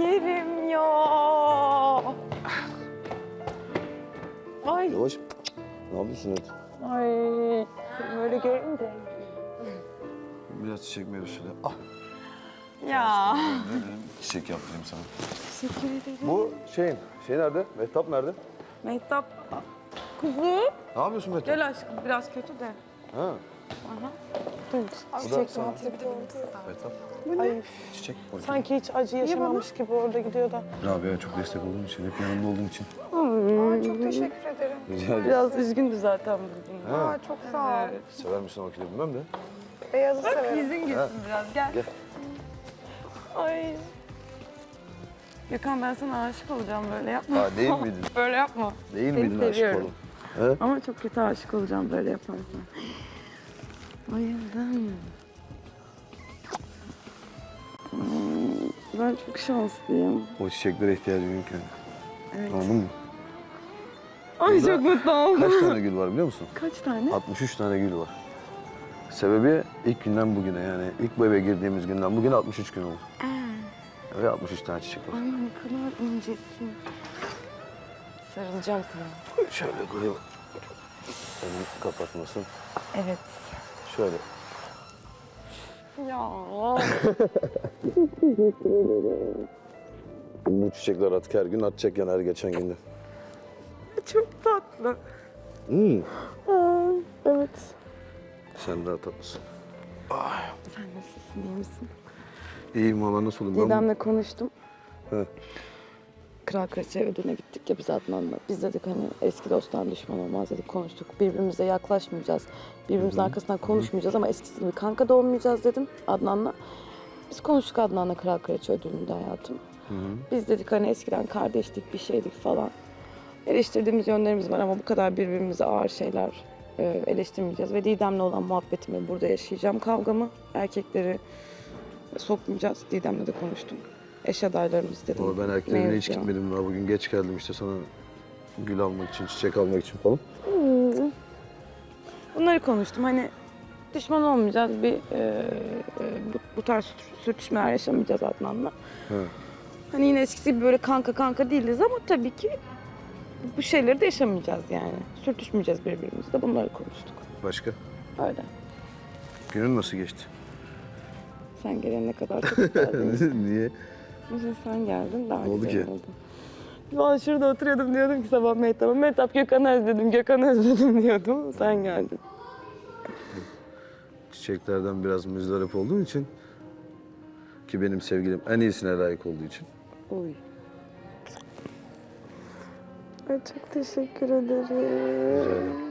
Yerim ya. Ay, Yavaş. Ne yapıyorsun Öt? ay. Seni böyle görünce. Biraz çiçek mevzusu da. Ah. Ya. Çiçek yaptırayım sana. Teşekkür ederim. Bu şeyin, şey nerede? Mehtap nerede? Mehtap. Kuzu. Ne yapıyorsun Mehtap? Gel aşkım biraz kötü de. Ha. Dur. Bu da sana. Mehtap. Ay, Çiçek. sanki hiç acı yaşamamış gibi orada gidiyor da. Rabia çok destek olduğun için, hep yanımda olduğun için. Ay, çok teşekkür ederim. Rica ederim. Biraz üzgündü zaten bugün. Ha. Aa, çok sağ ol. Sever misin o kilidi bilmem de. Beyazı severim. Yüzün gitsin biraz. Gel. Gel. Ay. Gökhan ben sana aşık olacağım böyle yapma. Ha değil miydin? Böyle yapma. Değil Seni miydin aşık seviyorum. oğlum? Ama çok kötü aşık olacağım böyle yaparsan. Bayıldım. Ben çok şanslıyım. O çiçeklere ihtiyacım yok yani. Evet. Anladın mı? Ay Burada çok mutlu oldum. Kaç tane gül var biliyor musun? Kaç tane? 63 tane gül var. Sebebi ilk günden bugüne yani ilk bu eve girdiğimiz günden bugüne 63 gün oldu. Ve 63 tane çiçek var. Ay ne kadar incesin. Sarılacağım sana. Şöyle koyalım. Önü kapatmasın. Evet. Şöyle. Ya. Bu çiçekler artık her gün atacak yani her geçen günde. çok tatlı. Hmm. Aa, evet. Sen daha tatlısın. Sen nasılsın, iyi misin? İyiyim valla nasıl olayım ben? Didem'le konuştum. He. Kral Kraliçe ödülüne gittik ya biz Adnan'la. Biz dedik hani eski dosttan düşman olmaz dedik konuştuk. Birbirimize yaklaşmayacağız. Birbirimizin arkasından konuşmayacağız ama eskisi gibi kanka da olmayacağız dedim Adnan'la. Biz konuştuk Adnan'la Kral Kraliçe ödülünde hayatım. Biz dedik hani eskiden kardeştik bir şeydik falan. Eleştirdiğimiz yönlerimiz var ama bu kadar birbirimize ağır şeyler e, eleştirmeyeceğiz. Ve Didem'le olan muhabbetimi burada yaşayacağım kavgamı. Erkekleri sokmayacağız. Didem'le de konuştum. Eş adaylarımız dedim. Valla ben erkeklerine hiç gitmedim daha bugün geç geldim işte sana gül almak için, çiçek almak için falan. Bunları konuştum. Hani düşman olmayacağız. Bir e, e, bu, bu tarz sür- sürtüşmeler yaşamayacağız Adnan'la. He. Hani yine eskisi gibi böyle kanka kanka değiliz ama tabii ki bu şeyleri de yaşamayacağız yani. Sürtüşmeyeceğiz birbirimizle. Bunları konuştuk. Başka? Öyle. Günün nasıl geçti? Sen gelene kadar çok güzeldi. Niye? Bugün sen geldin daha Ne oldu güzel ki? oldu. Ben şurada oturuyordum diyordum ki sabah Mehtap'a. Mehtap Gökhan'ı özledim, Gökhan'ı özledim diyordum. Sen geldin. Çiçeklerden biraz müzdarip olduğum için ki benim sevgilim en iyisine layık olduğu için. Oy. Ay, çok teşekkür ederim. Rica ederim.